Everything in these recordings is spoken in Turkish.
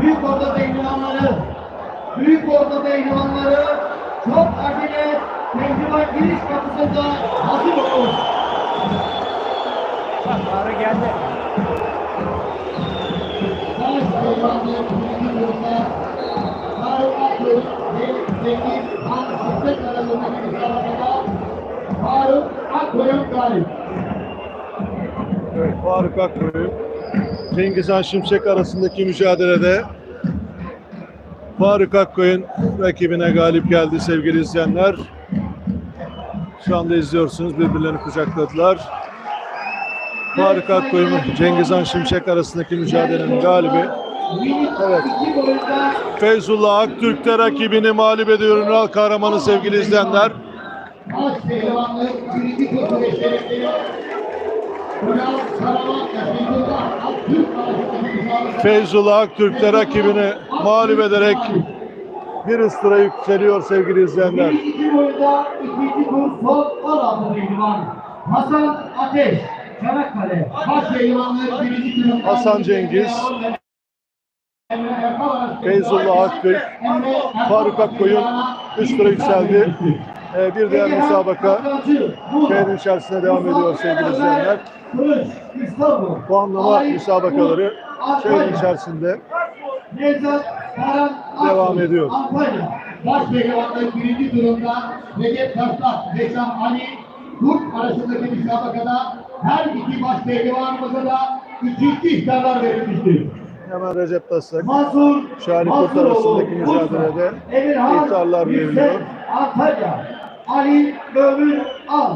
büyük orta pehlivanları, büyük orta pehlivanları çok acele pehlivan giriş kapısında hazır olun. Bak Ağrı geldi. Baş pehlivanları birinci grupta Faruk Akgül ve Cengiz Han Şıklık arasındaki müsabakada Faruk Akgül'ün galip. Evet, Faruk Akkoyun, Cengiz Han Şimşek arasındaki mücadelede Faruk Akkoyun rakibine galip geldi sevgili izleyenler. Şu anda izliyorsunuz birbirlerini kucakladılar. Faruk Akkoyun Cengiz Han Şimşek arasındaki mücadelenin galibi Evet. Feyzullah Aktürk de rakibini mağlup ediyor Ünal Kahraman'ı sevgili izleyenler. Feyzullah Aktürk arasındaki müsabakada Feyzullah Aktürk de rakibini mağlup ederek bir üst tura yükseliyor sevgili izleyenler. Birinci boyunda ikinci tur son 16 pehlivan. Hasan Ateş, Çanakkale. Birinci turunda Hasan Cengiz, Feyzullah Aktürk, Faruk Akkoyun üst tura yükseldi. Ee, bir diğer müsabaka şehrin içerisinde devam ediyor sevgili izleyenler. Puanlama müsabakaları şehrin içerisinde Devam ediyor. Antalya. Baş pehlivanlık birinci durumda Recep Taşlak, Reşam Ali, Kurt arasındaki müsabakada her iki baş pehlivanımıza da ikinci ihtarlar verilmiştir. hemen Recep Taslak Mansur, Şahane Kurt arasındaki mücadelede ihtarlar veriliyor. Antalya, Ali Ömür Al,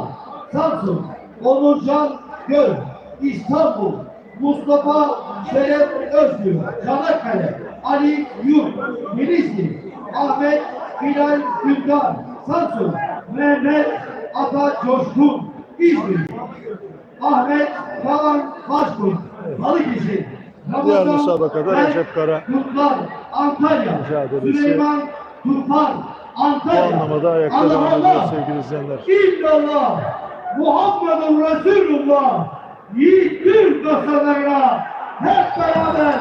Samsun, Onurcan Göl, İstanbul, Mustafa Şeref Özgür, Çanakkale, Ali Yurt, Denizli, Ahmet Bilal Dündar, Samsun, Mehmet Ata Coşkun, İzmir, Ahmet Kaan Başkurt, Balıkesir, Diğer müsabakada Recep Kara Turklar, Antalya. Süleyman Turklar, Antalya. puanlamada ayakta Allah devam ediyor sevgili izleyenler. İllallah Muhammedun Resulullah Yiğit Türk dostlarına hep beraber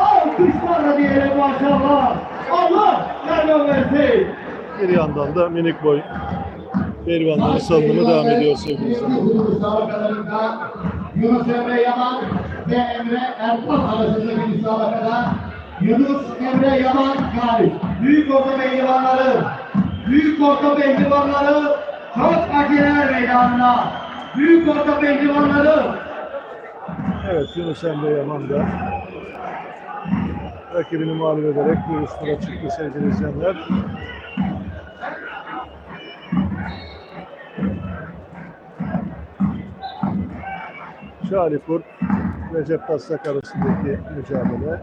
alkışlarla diyelim maşallah. Allah yardım versin. Bir yandan da minik boy pehlivanların salınımı devam ediyor sevgili izleyenler. Yunus Emre Yaman ve Emre Erkan arasındaki müsabakada Yunus Emre Yaman galip. Büyük orta pehlivanları, büyük orta pehlivanları çok aceleler meydanına. Büyük orta pehlivanları Evet Yunus Emre Yaman da rakibini mağlup ederek bir üst tura çıktı sevgili izleyenler. Şalipur, Recep Taslak arasındaki mücadele.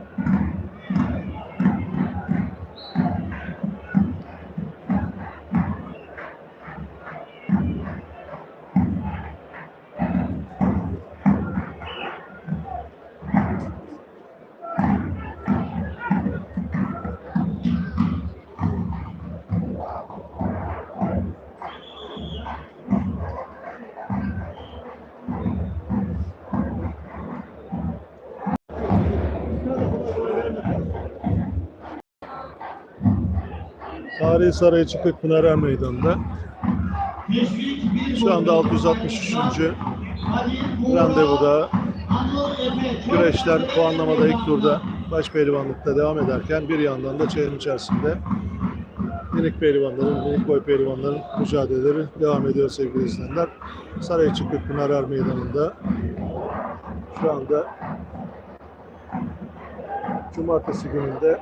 Tarihi Sarayçı Kırkpınar Er Meydanı'nda şu anda 663. randevuda güreşler puanlamada ilk turda baş pehlivanlıkta devam ederken bir yandan da çayın içerisinde minik pehlivanların, minik boy pehlivanların mücadeleleri devam ediyor sevgili izleyenler. Sarayçı Kırkpınar Er Meydanı'nda şu anda Cumartesi gününde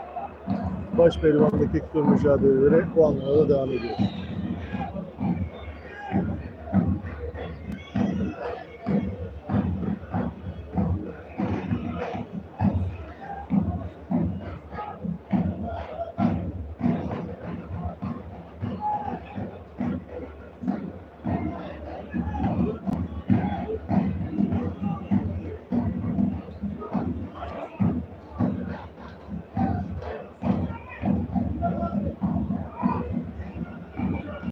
baş pehlivanlık mücadeleleri puanlamada devam ediyor.